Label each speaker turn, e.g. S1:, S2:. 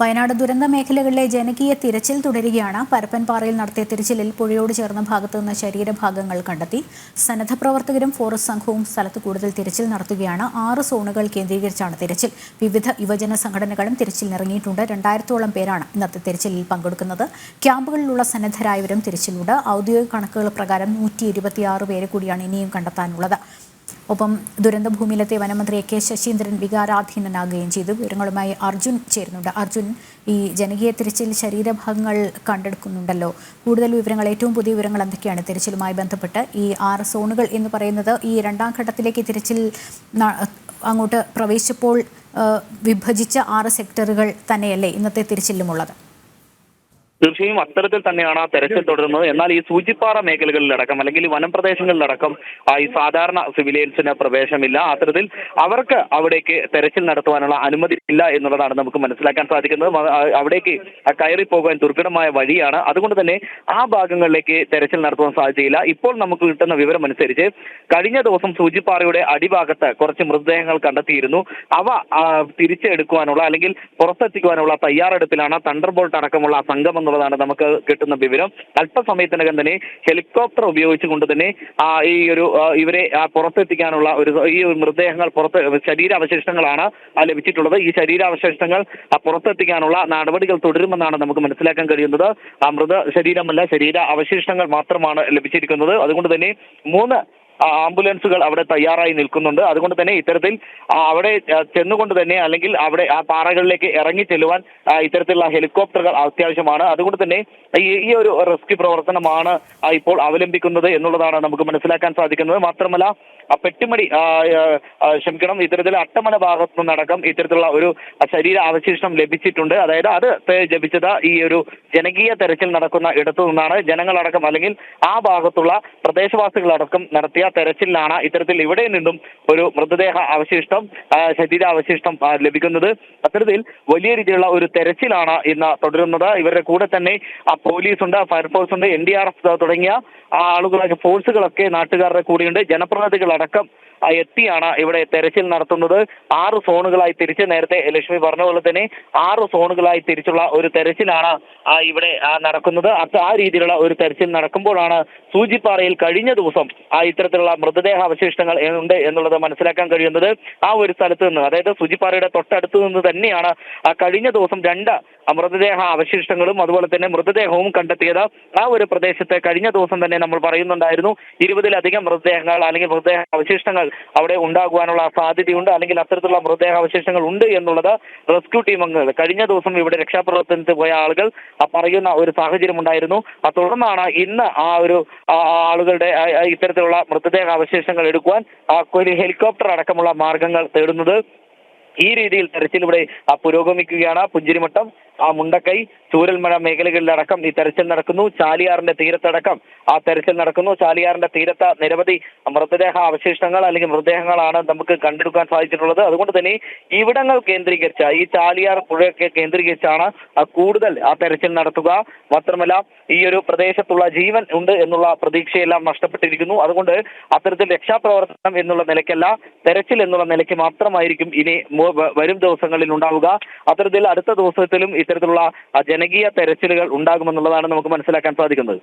S1: വയനാട് ദുരന്ത മേഖലകളിലെ ജനകീയ തിരച്ചിൽ തുടരുകയാണ്. പരപ്പൻപാറയിൽ നടത്തിയ തിരച്ചിലിൽ പുഴയോട് ചേർന്ന ഭാഗത്തു നിന്ന് ശരീരഭാഗങ്ങൾ കണ്ടെത്തി. സന്നദ്ധ പ്രവർത്തകരും ഫോറസ്റ്റ് സംഘവും സ്ഥലത്ത് കൂടുതൽ തിരച്ചിൽ നടത്തുകയാണ്. ആറ് സോണുകൾ കേന്ദ്രീകരിച്ചാണ് തിരച്ചിൽ. വിവിധ യുവജന സംഘടനകളും തിരച്ചിലിനിറങ്ങിയിട്ടുണ്ട്. രണ്ടായിരത്തോളം പേരാണ് ഇന്നത്തെ തിരച്ചിലിൽ പങ്കെടുക്കുന്നത്. ക്യാമ്പുകളിലുള്ള സന്നദ്ധരായവരും തിരച്ചിലുണ്ട്. ഔദ്യോഗിക കണക്കുകൾ പ്രകാരം നൂറ്റി പേരെ കൂടിയാണ് ഇനിയും കണ്ടെത്താനുള്ളത്. ഒപ്പം ദുരന്തഭൂമിയിലെത്തിയ വനമന്ത്രി എ കെ ശശീന്ദ്രൻ വികാരാധീനനാകുകയും ചെയ്തു. വിവരങ്ങളുമായി അർജുൻ ചേരുന്നുണ്ട്. അർജുൻ ഈ ജനകീയ തിരച്ചിൽ ശരീരഭാഗങ്ങൾ കണ്ടെടുക്കുന്നുണ്ടല്ലോ. കൂടുതൽ വിവരങ്ങൾ ഏറ്റവും പുതിയ വിവരങ്ങൾ എന്തൊക്കെയാണ്? തിരച്ചിലുമായി ബന്ധപ്പെട്ട് ഈ ആറ് സോണുകൾ എന്ന് പറയുന്നത് ഈ രണ്ടാം ഘട്ടത്തിലേക്ക് തിരച്ചിൽ അങ്ങോട്ട് പ്രവേശിച്ചപ്പോൾ വിഭജിച്ച ആറ് സെക്ടറുകൾ തന്നെയല്ലേ ഇന്നത്തെ തിരച്ചിലുമുള്ളത്?
S2: തീർച്ചയായും അത്തരത്തിൽ തന്നെയാണ് ആ തെരച്ചിൽ തുടരുന്നത്. എന്നാൽ ഈ സൂചിപ്പാറ മേഖലകളിലടക്കം അല്ലെങ്കിൽ ഈ വനം പ്രദേശങ്ങളിലടക്കം ആ, ഈ സാധാരണ സിവിലിയൻസിന് പ്രവേശനമില്ല. അത്തരത്തിൽ അവർക്ക് അവിടേക്ക് തെരച്ചിൽ നടത്തുവാനുള്ള അനുമതി ഇല്ല എന്നുള്ളതാണ് നമുക്ക് മനസ്സിലാക്കാൻ സാധിക്കുന്നത്. അവിടേക്ക് കയറി പോകാൻ ദുർഘടമായ വഴിയാണ്. അതുകൊണ്ട് തന്നെ ആ ഭാഗങ്ങളിലേക്ക് തെരച്ചിൽ നടത്തുവാൻ സാധ്യതയില്ല ഇപ്പോൾ നമുക്ക് കിട്ടുന്ന വിവരം അനുസരിച്ച് കഴിഞ്ഞ ദിവസം സൂചിപ്പാറയുടെ അടിഭാഗത്ത് കുറച്ച് മൃതദേഹങ്ങൾ കണ്ടെത്തിയിരുന്നു. അവ തിരിച്ചെടുക്കുവാനുള്ള അല്ലെങ്കിൽ പുറത്തെത്തിക്കുവാനുള്ള തയ്യാറെടുപ്പിലാണ് തണ്ടർ ബോൾട്ട് അടക്കമുള്ള സംഘം എന്നുള്ളതാണ് നമുക്ക് കിട്ടുന്ന വിവരം. അല്പസമയത്തിനകം തന്നെ ഹെലികോപ്റ്റർ ഉപയോഗിച്ചുകൊണ്ട് തന്നെ ഈ ഒരു ഇവരെ പുറത്തെത്തിക്കാനുള്ള ഒരു ഈ മൃതദേഹങ്ങൾ പുറത്ത് ശരീരാവശിഷ്ടങ്ങളാണ് ലഭിച്ചിട്ടുള്ളത്. ഈ ശരീരാവശിഷ്ടങ്ങൾ പുറത്തെത്തിക്കാനുള്ള നടപടികൾ തുടരുമെന്നാണ് നമുക്ക് മനസ്സിലാക്കാൻ കഴിയുന്നത്. മൃത ശരീരമല്ല ശരീര അവശിഷ്ടങ്ങൾ മാത്രമാണ് ലഭിച്ചിരിക്കുന്നത്. അതുകൊണ്ട് തന്നെ മൂന്ന് ആംബുലൻസുകൾ അവിടെ തയ്യാറായി നിൽക്കുന്നുണ്ട്. അതുകൊണ്ട് തന്നെ ഇത്തരത്തിൽ അവിടെ ചെന്നുകൊണ്ട് തന്നെ അല്ലെങ്കിൽ അവിടെ ആ പാറകളിലേക്ക് ഇറങ്ങി ചെല്ലുവാൻ ഇത്തരത്തിലുള്ള ഹെലികോപ്റ്ററുകൾ അത്യാവശ്യമാണ്. അതുകൊണ്ട് തന്നെ ഈ ഒരു റെസ്ക്യൂ പ്രവർത്തനമാണ് ഇപ്പോൾ അവലംബിക്കുന്നത് എന്നുള്ളതാണ് നമുക്ക് മനസ്സിലാക്കാൻ സാധിക്കുന്നത്. മാത്രമല്ല പെട്ടിമടി ക്ഷമിക്കണം ഇത്തരത്തിൽ അട്ടമല ഭാഗത്തു നിന്നടക്കം ഇത്തരത്തിലുള്ള ഒരു ശരീര അവശിഷ്ടം ലഭിച്ചിട്ടുണ്ട്. അതായത് അത് ലഭിച്ചത് ഈ ഒരു ജനകീയ തെരച്ചിൽ നടക്കുന്ന ഇടത്തു നിന്നാണ്. ജനങ്ങളടക്കം അല്ലെങ്കിൽ ആ ഭാഗത്തുള്ള പ്രദേശവാസികളടക്കം നടത്തിയ തെരച്ചിലിലാണ് ഇത്തരത്തിൽ ഇവിടെ നിന്നും ഒരു മൃതദേഹ അവശിഷ്ടം ശരീര അവശിഷ്ടം ലഭിക്കുന്നത്. അത്തരത്തിൽ വലിയ രീതിയിലുള്ള ഒരു തെരച്ചിലാണ് ഇന്ന് തുടരുന്നത്. ഇവരുടെ കൂടെ തന്നെ ആ പോലീസ് ഉണ്ട് ഫയർഫോഴ്സ് ഉണ്ട് എൻ ഡി ആർ എഫ് തുടങ്ങിയ ആളുകളൊക്കെ ഫോഴ്സുകളൊക്കെ നാട്ടുകാരുടെ കൂടെയുണ്ട്. ജനപ്രതിനിധികളടക്കം എത്തിയാണ് ഇവിടെ തെരച്ചിൽ നടത്തുന്നത്. ആറ് സോണുകളായി തിരിച്ച് നേരത്തെ ലക്ഷ്മി പറഞ്ഞ പോലെ തന്നെ ആറ് സോണുകളായി തിരിച്ചുള്ള ഒരു തെരച്ചിലാണ് ഇവിടെ നടക്കുന്നത്. അത് ആ രീതിയിലുള്ള ഒരു തെരച്ചിൽ നടക്കുമ്പോഴാണ് സൂചിപ്പാറയിൽ കഴിഞ്ഞ ദിവസം ആ ഇത്തരത്തിലുള്ള മൃതദേഹ അവശിഷ്ടങ്ങൾ ഉണ്ട് എന്നുള്ളത് മനസ്സിലാക്കാൻ കഴിയുന്നത്. ആ ഒരു സ്ഥലത്ത് നിന്ന് അതായത് സൂചിപ്പാറയുടെ തൊട്ടടുത്ത് നിന്ന് തന്നെയാണ് ആ കഴിഞ്ഞ ദിവസം രണ്ട് മൃതദേഹ അവശിഷ്ടങ്ങളും അതുപോലെ തന്നെ മൃതദേഹവും കണ്ടെത്തിയത്. ആ ഒരു പ്രദേശത്തെ കഴിഞ്ഞ ദിവസം തന്നെ നമ്മൾ പറയുന്നുണ്ടായിരുന്നു ഇരുപതിലധികം മൃതദേഹങ്ങൾ അല്ലെങ്കിൽ മൃതദേഹ അവശിഷ്ടങ്ങൾ അവിടെ ഉണ്ടാകുവാനുള്ള സാധ്യതയുണ്ട് അല്ലെങ്കിൽ അത്തരത്തിലുള്ള മൃതദേഹ അവശിഷ്ടങ്ങൾ ഉണ്ട് എന്നുള്ളത് റെസ്ക്യൂ ടീം അംഗങ്ങൾ. കഴിഞ്ഞ ദിവസം ഇവിടെ രക്ഷാപ്രവർത്തനത്തിന് പോയ ആളുകൾ പറയുന്ന ഒരു സാഹചര്യം ഉണ്ടായിരുന്നു. തുടർന്നാണ് ഇന്ന് ആ ഒരു ആളുകളുടെ ഇത്തരത്തിലുള്ള മൃതദേഹ അവശേഷങ്ങൾ എടുക്കുവാൻ ആ ഒരു ഹെലികോപ്റ്റർ അടക്കമുള്ള മാർഗങ്ങൾ തേടുന്നത് ഈ രീതിയിൽ തെരച്ചിൽ ഇവിടെ പുരോഗമിക്കുകയാണ്. പുഞ്ചിരിമട്ടം ആ മുണ്ടക്കൈ ചൂരൽമഴ മേഖലകളിലടക്കം ഈ തെരച്ചിൽ നടക്കുന്നു. ചാലിയാറിന്റെ തീരത്തടക്കം ആ തെരച്ചിൽ നടക്കുന്നു. ചാലിയാറിന്റെ തീരത്ത് നിരവധി മൃതദേഹ അവശിഷ്ടങ്ങൾ അല്ലെങ്കിൽ മൃതദേഹങ്ങളാണ് നമുക്ക് കണ്ടെടുക്കാൻ സാധിച്ചിട്ടുള്ളത്. അതുകൊണ്ട് തന്നെ ഇവിടങ്ങൾ കേന്ദ്രീകരിച്ച ഈ ചാലിയാർ പുഴയൊക്കെ കേന്ദ്രീകരിച്ചാണ് കൂടുതൽ ആ തെരച്ചിൽ നടത്തുക. മാത്രമല്ല ഈ ഒരു പ്രദേശത്തുള്ള ജീവൻ ഉണ്ട് എന്നുള്ള പ്രതീക്ഷയെല്ലാം നഷ്ടപ്പെട്ടിരിക്കുന്നു. അതുകൊണ്ട് അത്തരത്തിൽ രക്ഷാപ്രവർത്തനം എന്നുള്ള നിലയ്ക്കല്ല തെരച്ചിൽ എന്നുള്ള നിലയ്ക്ക് മാത്രമായിരിക്കും ഇനി വരും ദിവസങ്ങളിൽ ഉണ്ടാവുക. അത്തരത്തിൽ അടുത്ത ദിവസത്തിലും ഇത്തരത്തിലുള്ള ജനകീയ തെരച്ചിലുകൾ ഉണ്ടാകുമെന്നുള്ളതാണ് നമുക്ക് മനസ്സിലാക്കാൻ സാധിക്കുന്നത്.